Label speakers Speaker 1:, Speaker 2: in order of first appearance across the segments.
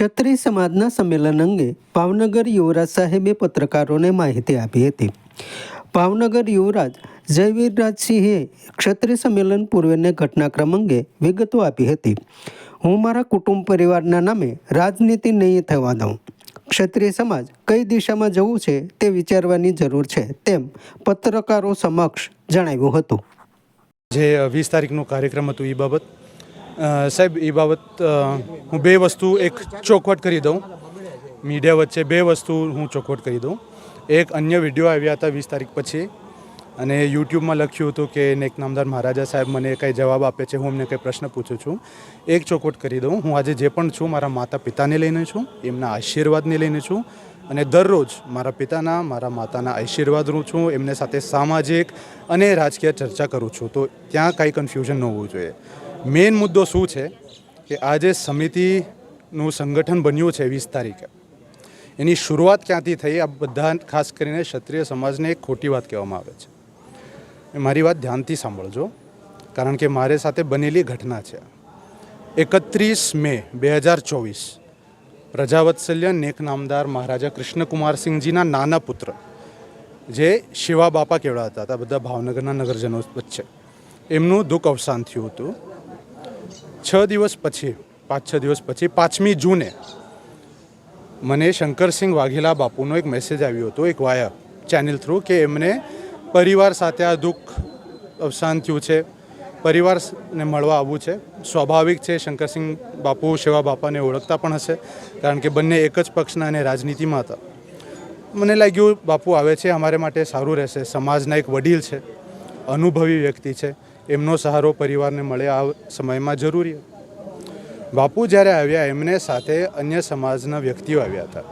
Speaker 1: ક્ષત્રિય સમાજના સંમેલન અંગે ભાવનગર યુવરાજ સાહેબે પત્રકારોને માહિતી આપી હતી. ભાવનગર યુવરાજ જયવીરરાજસિંહે ક્ષત્રિય સંમેલન પૂર્વેને ઘટનાક્રમ અંગે વિગતો આપી હતી. હું મારા કુટુંબ પરિવારના નામે રાજનીતિ નહીં થવા દઉં. ક્ષત્રિય સમાજ કઈ દિશામાં જવું છે તે વિચારવાની જરૂર છે તેમ પત્રકારો સમક્ષ જણાવ્યું હતું.
Speaker 2: જે વીસ તારીખનો કાર્યક્રમ હતું એ બાબત સાહેબ, એ બાબત હું બે વસ્તુ એક ચોખવટ કરી દઉં. મીડિયા વચ્ચે બે વસ્તુ હું ચોખવટ કરી દઉં. એક અન્ય વીડિયો આવ્યા હતા વીસ તારીખ પછી અને યુટ્યુબમાં લખ્યું હતું કે નેક નામદાર મહારાજા સાહેબ મને કંઈ જવાબ આપે છે, હું એમને કંઈ પ્રશ્ન પૂછું છું. એક ચોખવટ કરી દઉં. હું આજે જે પણ છું, મારા માતા પિતાને લઈને છું, એમના આશીર્વાદને લઈને છું અને દરરોજ મારા પિતાના, મારા માતાના આશીર્વાદ રૂ છું, એમને સાથે સામાજિક અને રાજકીય ચર્ચા કરું છું. તો ત્યાં કાંઈ કન્ફ્યુઝન ન હોવું જોઈએ. મેઇન મુદ્દો શું છે કે આજે સમિતિનું સંગઠન બન્યું છે વીસ તારીખે. એની શરૂઆત ક્યાંથી થઈ આ બધા ખાસ કરીને ક્ષત્રિય સમાજને એક ખોટી વાત કહેવામાં આવે છે. એ મારી વાત ધ્યાનથી સાંભળજો, કારણ કે મારે સાથે બનેલી ઘટના છે. એકત્રીસ મે બે હજાર ચોવીસ પ્રજાવત્સલ્ય નેક નામદાર મહારાજા કૃષ્ણકુમારસિંહજીના નાના પુત્ર, જે શિવા બાપા કહેવાતા હતા, બધા ભાવનગરના નગરજનો વચ્ચે. એમનું દુઃખ અવસાન થયું હતું. છ દિવસ પછી, પાંચ, છ દિવસ પછી, પાંચમી જૂને મને શંકરસિંહ વાઘેલા બાપુનો એક મેસેજ આવ્યો હતો, એક વાયા ચેનલ થ્રુ કે એમને પરિવાર સાથે આ દુઃખ, અવસાન થયું છે, પરિવારને મળવા આવવું છે. સ્વાભાવિક છે, શંકરસિંહ બાપુ શિવા બાપાને ઓળખતા પણ હશે, કારણ કે બંને એક જ પક્ષના અને રાજનીતિમાં હતા. મને લાગ્યું, બાપુ આવે છે, અમારે માટે સારું રહેશે, સમાજના એક વડીલ છે, અનુભવી વ્યક્તિ છે એમનો સહારો પરિવારને મળે આ સમયમાં જરૂરી. બાપુ જ્યારે આવ્યા, એમને સાથે અન્ય સમાજના વ્યક્તિઓ આવ્યા હતા.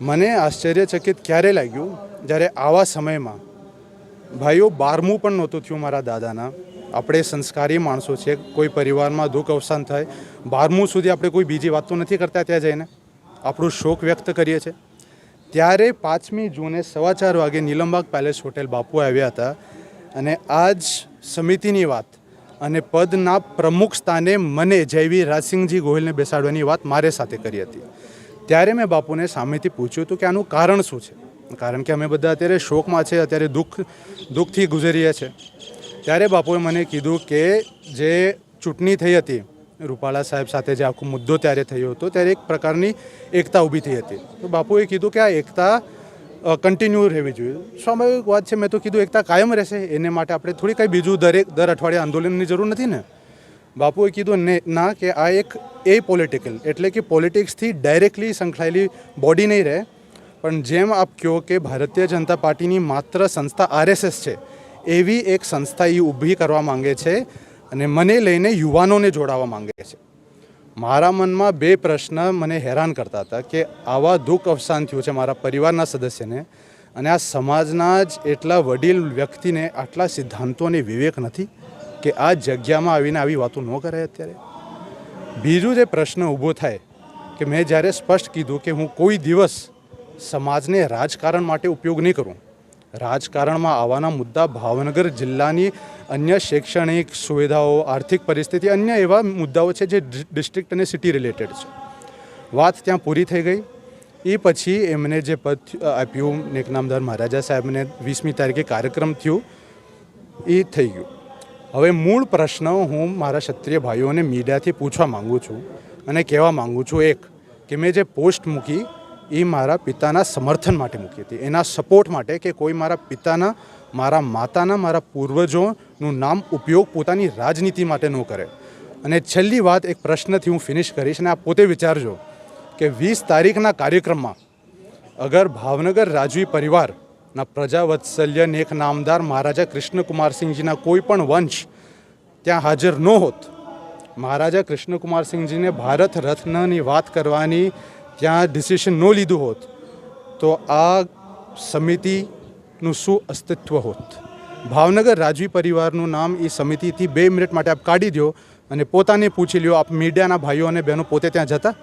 Speaker 2: મને આશ્ચર્યચકિત ક્યારે લાગ્યું, જ્યારે આવા સમયમાં ભાઈઓ બારમું પણ નહોતું થયું મારા દાદાના. આપણે સંસ્કારી માણસો છે કોઈ પરિવારમાં દુઃખ અવસાન થાય, બારમું સુધી આપણે કોઈ બીજી વાત તો નથી કરતા ત્યાં જઈને. આપણું શોક વ્યક્ત કરીએ છીએ. ત્યારે પાંચમી જૂને સવા ચાર વાગે નીલમબાગ પેલેસ હોટેલ બાપુ આવ્યા હતા અને આજ સમિતિની વાત અને પદના પ્રમુખ સ્થાને મને જયવી રાજસિંહજી ગોહિલને બેસાડવાની વાત મારે સાથે કરી હતી. ત્યારે મેં બાપુને સામેથી પૂછ્યું હતું કે આનું કારણ શું છે? કારણ કે અમે બધા અત્યારે શોકમાં છે, અત્યારે દુઃખ, દુઃખથી ગુજરીએ છીએ ત્યારે બાપુએ મને કીધું કે જે ચૂંટણી થઈ હતી, રૂપાલા સાહેબ સાથે જે આખો મુદ્દો ત્યારે થયો હતો, ત્યારે એક પ્રકારની એકતા ઊભી થઈ હતી. તો બાપુએ કીધું કે આ એકતા કન્ટિન્યુ રહેવી જોઈએ. સ્વાભાવિક વાત છે, મેં તો કીધું એકતા કાયમ રહેશે. એને માટે આપણે થોડી કંઈ બીજું દરેક, દર અઠવાડિયે આંદોલનની જરૂર નથી ને. બાપુએ કીધું ને, ના, કે આ એક એ પોલિટિકલ એટલે કે પોલિટિક્સથી ડાયરેક્ટલી સંકળાયેલી બોડી નહીં રહે. પણ જેમ આપ કહો કે ભારતીય જનતા પાર્ટીની માત્ર સંસ્થા આરએસએસ છે, એવી એક સંસ્થા એ ઊભી કરવા માંગે છે અને મને લઈને યુવાનોને જોડાવા માંગે છે. મારા મનમાં બે પ્રશ્ન મને હેરાન કરતા હતા કે આવા દુઃખ અવસાન થયું છે મારા પરિવારના સદસ્યને અને આ સમાજના જ એટલા વડીલ વ્યક્તિને આટલા સિદ્ધાંતો અને વિવેક નથી કે આ જગ્યામાં આવીને આવી વાતો ન કરે અત્યારે? બીજું જે પ્રશ્ન ઊભો થાય કે મેં જ્યારે સ્પષ્ટ કીધું કે હું કોઈ દિવસ સમાજને રાજકારણ માટે ઉપયોગ નહીં કરું, રાજકારણમાં આવવાના મુદ્દા ભાવનગર જિલ્લાની અન્ય શૈક્ષણિક સુવિધાઓ, આર્થિક પરિસ્થિતિ, અન્ય એવા મુદ્દાઓ છે જે ડિસ્ટ્રિક્ટ અને સિટી રિલેટેડ છે. વાત ત્યાં પૂરી થઈ ગઈ. એ પછી એમને જે પદ આપ્યું, નેકનામદાર મહારાજા સાહેબને વીસમી તારીખે કાર્યક્રમ થયું એ થઈ ગયું. હવે મૂળ પ્રશ્ન હું મારા ક્ષત્રિય ભાઈઓને મીડિયાથી પૂછવા માગું છું અને કહેવા માગું છું એક, કે મેં જે પોસ્ટ મૂકી એ મારા પિતાના સમર્થન માટે મૂકી હતી. એના સપોર્ટ માટે કે કોઈ મારા પિતાના, મારા માતાના, મારા પૂર્વજોનું નામ ઉપયોગ પોતાની રાજનીતિ માટે ન કરે. અને છેલ્લી વાત એક પ્રશ્નથી હું ફિનિશ કરીશ અને આપ પોતે વિચારજો કે વીસ તારીખના કાર્યક્રમમાં અગર ભાવનગર રાજવી પરિવારના પ્રજાવત્સલ્ય નેક નામદાર મહારાજા કૃષ્ણકુમારસિંહજીના કોઈ પણ વંશ ત્યાં હાજર ન હોત, મહારાજા કૃષ્ણકુમારસિંહજીને ભારત રત્નની વાત કરવાની ત્યાં ડિસિશન ન લીધું હોત, તો આ સમિતિનું શું અસ્તિત્વ હોત? ભાવનગર રાજવી પરિવારનું નામ એ સમિતિથી બે મિનિટ માટે આપ કાઢી દો અને પોતાને પૂછી લ્યો આપ મીડિયાના ભાઈઓ અને બહેનો પોતે ત્યાં જતા?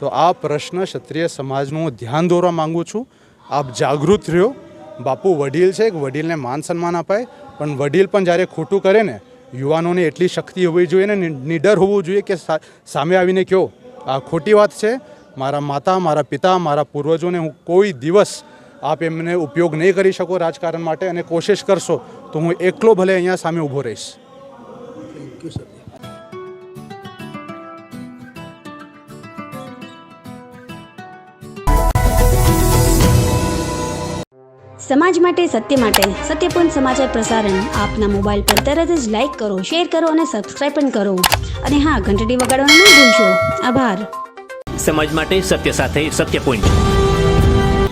Speaker 2: તો આ પ્રશ્ન ક્ષત્રિય સમાજનું હું ધ્યાન દોરવા માગું છું. આપ જાગૃત રહ્યો. બાપુ વડીલ છે વડીલને માન સન્માન અપાય. પણ વડીલ પણ જ્યારે ખોટું કરે ને, યુવાનોને એટલી શક્તિ હોવી જોઈએ ને નિડર હોવું જોઈએ કે સામે આવીને કહો આ ખોટી વાત છે. મારા માતા, મારા પિતા, મારા પૂર્વજોને હું કોઈ દિવસ આપ એમને ઉપયોગ નહીં કરી શકો રાજકારણ માટે અને કોશિશ કરશો તો હું એકલો ભલે અહીંયા સામે ઊભો રહીશ.
Speaker 3: સમાજ માટે સત્ય માટે સત્યપૂર્ણ સમાચાર પ્રસારણ આપના મોબાઈલ પર તરત જ લાઈક કરો શેર કરો અને સબસ્ક્રાઈબ પણ કરો. અને હા ઘંટડી વગાડવાનું ન ભૂલશો. આભાર.
Speaker 4: સમાજ માટે સત્ય સાથે સત્યપુંજ